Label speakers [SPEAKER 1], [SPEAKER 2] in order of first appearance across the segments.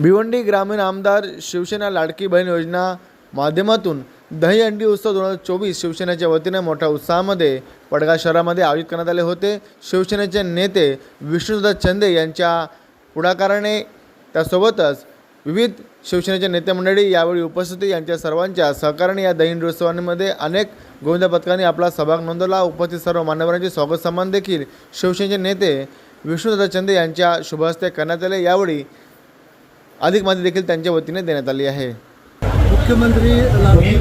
[SPEAKER 1] भिवंडी ग्रामीण आमदार शिवसेना लाडकी बहीण योजना माध्यमातून दहीहंडी उत्सव दोन हजार चोवीस शिवसेनेच्या वतीने मोठ्या उत्साहामध्ये पडगाव शहरामध्ये आयोजित करण्यात आले होते. शिवसेनेचे नेते विष्णुदत्त चंदे यांच्या पुढाकाराने त्यासोबतच विविध शिवसेनेचे नेते मंडळी यावेळी उपस्थित यांच्या सर्वांच्या सहकार्याने या दहीहंडी उत्सवांमध्ये अनेक गोविंद पथकांनी आपला सहभाग नोंदवला. उपस्थित सर्व मान्यवरांचे स्वागत सन्मान देखील शिवसेनेचे नेते विष्णुदत्त चंदे यांच्या शुभहस्ते करण्यात आले. यावेळी अधिक माहिती देखील त्यांच्या वतीने देण्यात आली आहे.
[SPEAKER 2] मुख्यमंत्री
[SPEAKER 3] हे हे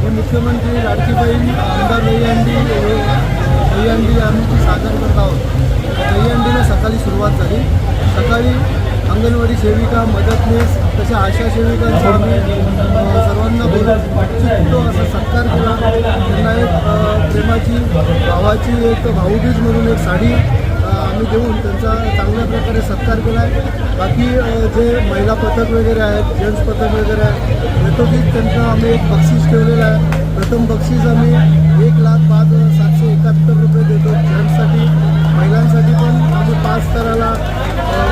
[SPEAKER 2] हे मुख्यमंत्री लाडकी बहीण आमदार दहीहंडी दहीहंडी आम्ही ती सादर करत आहोत. दहीहंडीला सकाळी सुरुवात झाली. सकाळी अंगणवाडी सेविका मदतनीस तशा आशा सेविकांचा आम्ही असा सत्कार केला त्यांना एक प्रेमाची भावाची एक भाऊबीज म्हणून एक साडी आम्ही देऊन त्यांचा चांगल्या प्रकारे सत्कार केला आहे बाकी जे महिला पथक वगैरे आहेत जेंट्स पथक वगैरे आहेत यथोचित त्यांचं आम्ही एक बक्षीस ठेवलेलं आहे प्रथम बक्षीस आम्ही एक लाख पाच हजार सातशे एकाहत्तर रुपये देतो जेंट्ससाठी महिलांसाठी पण आम्ही पाच स्तराला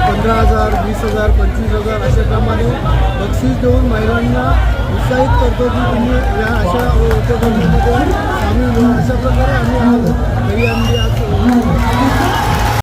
[SPEAKER 2] पंधरा हजार वीस हजार पंचवीस हजार अशा प्रमाणे बक्षीस देऊन महिलांना प्रोत्साहित करतो की तुम्ही या अशा उपक्रमामध्ये